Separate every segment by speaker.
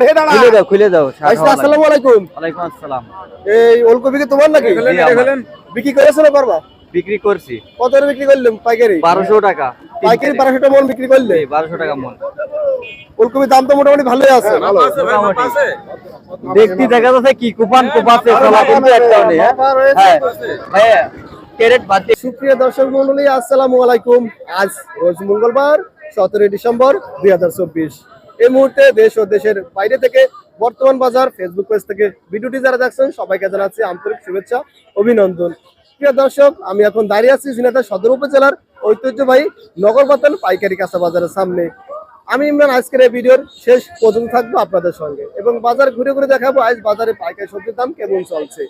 Speaker 1: ষাট হে দাঁড়া।
Speaker 2: খুলে দাও খুলে দাও
Speaker 1: আসসালামু আলাইকুম।
Speaker 2: ওয়ালাইকুম আসসালাম।
Speaker 1: এই ওলকপি কি তোমার নাকি? বিক্রি করেছ না পারবা?
Speaker 2: বিক্রি করছি।
Speaker 1: কত বিক্রি করলাম পাইকারি?
Speaker 2: বারোশো টাকা।
Speaker 1: পাইকারি বারোশো টাকা মন বিক্রি করলে?
Speaker 2: বারোশো টাকা মন।
Speaker 1: ওলকপির দাম তো মোটামুটি ভালোই আছে।
Speaker 2: দেখতে দেখা যাচ্ছে কি কুপান কিন্তু নেই হ্যাঁ? হ্যাঁ হ্যাঁ। ক্যারেট বাদ
Speaker 1: সুপ্রিয় দর্শক মন্ডলী আসসালামু আলাইকুম। আজ রোজ মঙ্গলবার সতেরোই ডিসেম্বর দুই হাজার চব্বিশ। এই মুহূর্তে দেশ ও দেশের বাইরে থেকে বর্তমান বাজার ফেসবুক পেজ থেকে ভিডিওটি যারা দেখছেন, সবাইকে জানাচ্ছি আন্তরিক শুভেচ্ছা, অভিনন্দন। প্রিয় দর্শক, আমি এখন দাঁড়িয়ে আছি ঝিনাইদহ সদর উপজেলার ঐতিহ্যবাহী নগরপাতান পাইকারি কাঁচা বাজারের সামনে। আমি ইমরান, আজকের এই ভিডিওর শেষ পর্যন্ত থাকব আপনাদের সঙ্গে এবং বাজার ঘুরে ঘুরে দেখাবো আজ বাজারে পাইকারি সবজির দাম কেমন চলছে।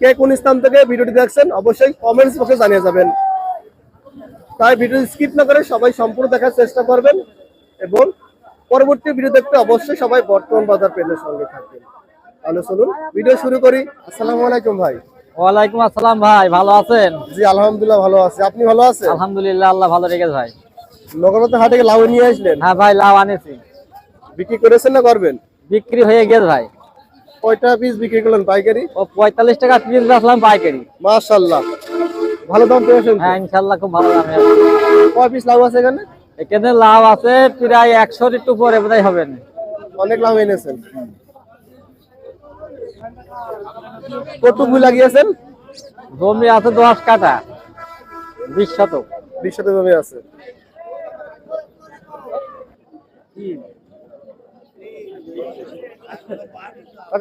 Speaker 1: কে কোন স্থান থেকে ভিডিওটি দেখছেন, অবশ্যই কমেন্টস বক্সে জানিয়ে যাবেন। তাই ভিডিও স্কিপ না করে সবাই সম্পূর্ণ দেখার চেষ্টা করবেন এবং পরবর্তী ভিডিও দেখতে অবশ্যই সবাই বর্তমান বাজার পেজের সঙ্গে থাকবেন। তাহলে চলুন ভিডিও শুরু করি। আসসালামু আলাইকুম ভাই।
Speaker 2: ওয়ালাইকুম আসসালাম ভাই ভালো আছেন?
Speaker 1: জি আলহামদুলিল্লাহ ভালো আছি। আপনি ভালো আছেন?
Speaker 2: আলহামদুলিল্লাহ আল্লাহ ভালো রেখেছে ভাই।
Speaker 1: নগরতে হাটে লাউ নিয়ে আসলেন?
Speaker 2: হ্যাঁ ভাই লাভ আনেছি।
Speaker 1: বিক্রি করেছেন না করবেন?
Speaker 2: বিক্রি হয়ে গেছে ভাই।
Speaker 1: কয়টা পিস বিক্রি করলেন পাইকারি?
Speaker 2: ও পঁয়তাল্লিশ টাকা পিস বেচলাম পাইকারি।
Speaker 1: মাশাল্লাহ ভালো দাম পেয়েছেন?
Speaker 2: হ্যাঁ ইনশাল্লাহ খুব ভালো দামে
Speaker 1: কয় পিস লাউ আছে এখানে?
Speaker 2: এখানে লাভ আছে প্রায় একশোর একটু পরে বোধহয় হবে না।
Speaker 1: অনেক লাভ এনেছেন। কতটুকু লাগিয়েছেন
Speaker 2: জমি আছে দশ কাটা বিশ শতক।
Speaker 1: বিশ শতক জমি আছে।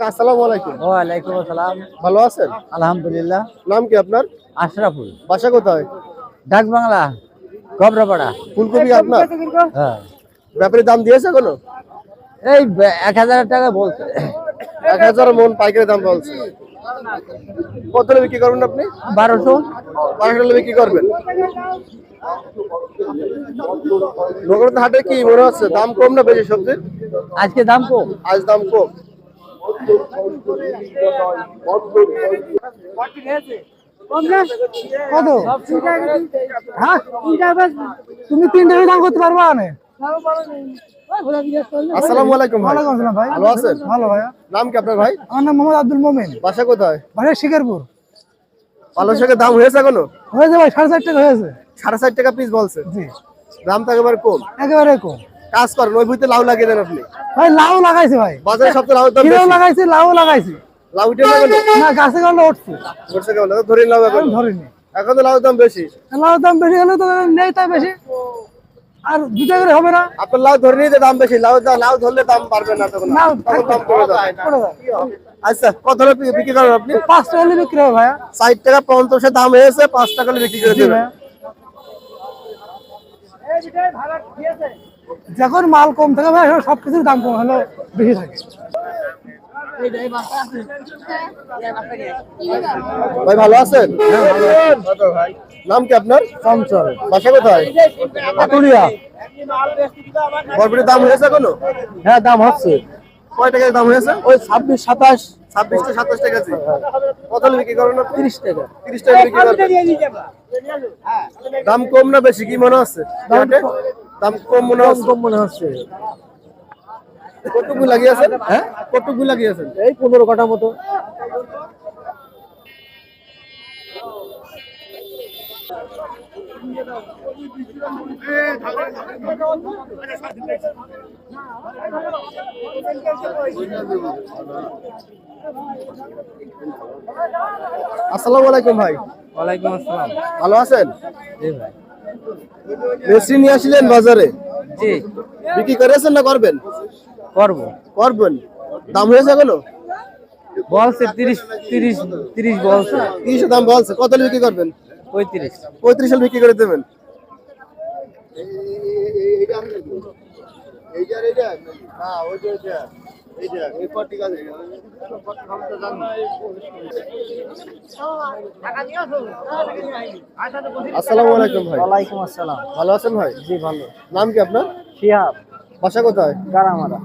Speaker 1: আসসালামু আলাইকুম।
Speaker 2: ওয়ালাইকুম আসসালাম।
Speaker 1: ভালো আছেন?
Speaker 2: আলহামদুলিল্লাহ।
Speaker 1: নাম কি আপনার?
Speaker 2: আশরাফুল।
Speaker 1: বাসা কোথায়?
Speaker 2: ডাক বাংলা গবরাপাড়া।
Speaker 1: ফুলকপি আপনার?
Speaker 2: হ্যাঁ।
Speaker 1: ব্যাপারে দাম দিয়েছে কোনো?
Speaker 2: এই এক হাজার টাকা বলছে।
Speaker 1: এক হাজার মন পাইকারি দাম বলছে। কত হলে বিক্রি করবেন আপনি?
Speaker 2: বারোশো।
Speaker 1: বারোশো হলে বিক্রি করবেন? নগরতে হাটে কি মনে হচ্ছে? দাম কম না বেশি সবজির
Speaker 2: আজকে দাম কম।
Speaker 1: আজ দাম কম।
Speaker 3: কত? হ্যাঁ? তুমি তিন টাকা দাম করতে পারবা না
Speaker 1: আসসালামু আলাইকুম ভাই।
Speaker 3: ওয়ালাইকুম আসসালাম ভাই।
Speaker 1: ভালো আছেন?
Speaker 3: ভালো ভাইয়া
Speaker 1: নাম কি আপনার ভাই?
Speaker 3: আমার নাম মোহাম্মদ আব্দুল মোমেন।
Speaker 1: বাসা কোথায়?
Speaker 3: ভাই শিকারপুর।
Speaker 1: পালং শাকের দাম হয়েছে এখনও?
Speaker 3: হয়েছে ভাই সাড়ে চার টাকা হয়েছে।
Speaker 1: সাড়ে ষাট টাকা পিস বলছে।
Speaker 3: জি।
Speaker 1: দাম তো একেবারে কম।
Speaker 3: একেবারে কম।
Speaker 1: কাজ করেন ওই বুঝতে লাউ লাগিয়ে দেন আপনি।
Speaker 3: ভাই লাউ লাগাইছে ভাই।
Speaker 1: বাজারে সবচেয়ে লাউ দাম
Speaker 3: লাগাইছে লাউ লাগাইছে।
Speaker 1: লাউ উঠে না? কেন
Speaker 3: না গাছে গেলে উঠছে।
Speaker 1: বলছে কেমন? ধরে লাউ এখন?
Speaker 3: ধরিনি।
Speaker 1: এখন তো লাউ দাম বেশি।
Speaker 3: লাউ দাম বেশি হলে তো নেই তাই বেশি। আর দু টাকা করে হবে না?
Speaker 1: আপনার লাউ ধরে নিতে দাম বেশি লাউ লাউ ধরলে দাম পারবে না তখন। তখন দাম
Speaker 3: পড়ে যায়।
Speaker 1: আচ্ছা কত বিক্রি করেন আপনি?
Speaker 3: পাঁচ টাকা হলে বিক্রি হবে ভাইয়া।
Speaker 1: ষাট টাকা পঞ্চাশের দাম হয়েছে পাঁচ টাকা হলে বিক্রি করে দেবেন।
Speaker 3: যখন মাল কম থাকে ভাই সব কিছুর দাম কম হলে বেশি থাকে।
Speaker 1: ভাই ভালো আছেন? নাম কি আপনার?
Speaker 3: চঞ্চল।
Speaker 1: বাসা কোথায়? বরবটির দাম হয়েছে কোনো
Speaker 3: হ্যাঁ দাম হচ্ছে।
Speaker 1: কয় টাকার দাম হয়েছে?
Speaker 3: ওই ছাব্বিশ সাতাশ।
Speaker 1: ছাব্বিশ থেকে সাতাশ টাকা আছে। কত বিক্রি করেন আপনি?
Speaker 3: তিরিশ টাকা।
Speaker 1: তিরিশ টাকা বিক্রি দাম কম না বেশি কি মনে হচ্ছে? দাম কম মনে হচ্ছে?
Speaker 3: কম মনে হচ্ছে।
Speaker 1: কতটুকু লাগিয়েছেন হ্যাঁ? কতটুকু লাগিয়েছেন
Speaker 3: এই পনেরো কাটা মতো।
Speaker 1: আসসালামু আলাইকুম ভাই।
Speaker 2: ওয়ালাইকুম আসসালাম।
Speaker 1: ভালো আছেন?
Speaker 2: জি ভাই।
Speaker 1: মেসি নিয়ে আসলেন বাজারে?
Speaker 2: জি।
Speaker 1: বিক্রি করেছেন না করবেন?
Speaker 2: করব।
Speaker 1: করবেন। দাম হয়েছে এখনও?
Speaker 2: বলছে তিরিশ তিরিশ তিরিশ বলছে।
Speaker 1: তিরিশ দাম বলছে। কত বিক্রি করবেন?
Speaker 2: পঁয়ত্রিশ।
Speaker 1: পঁয়ত্রিশ হলে বিক্রি করে দেবেন। আসসালামু আলাইকুম ভাই।
Speaker 3: ওয়ালাইকুম আসসালাম।
Speaker 1: ভালো আছেন ভাই?
Speaker 3: জি ভালো।
Speaker 1: নাম কি আপনার?
Speaker 3: শিহাব।
Speaker 1: বাসা কোথায়?
Speaker 3: গারামারা।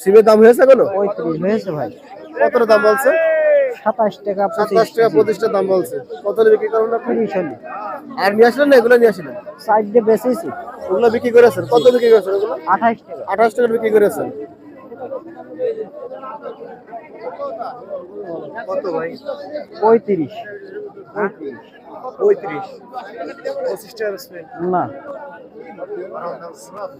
Speaker 1: সিমের দাম হয়েছে এখনও?
Speaker 3: পঁয়ত্রিশ হয়েছে ভাই।
Speaker 1: কত দাম বলছে?
Speaker 4: সাতাশ টাকা
Speaker 1: সাতাশ টাকা পঁচিশটা দাম বলছে। কত বিক্রি করেন আপনি? আর নিয়ে আসলেন না? এগুলো নিয়ে আসলেন?
Speaker 4: সাইডে বেচেছি।
Speaker 1: ওগুলো বিক্রি করেছেন? কত বিক্রি করেছেন ওগুলো?
Speaker 4: আঠাশ টাকা।
Speaker 1: আঠাশ টাকা বিক্রি করেছেন। কত ভাই?
Speaker 4: পঁয়ত্রিশ।
Speaker 1: পঁয়ত্রিশ। পঁচিশ টাকা
Speaker 4: না। Var onlar ısrar.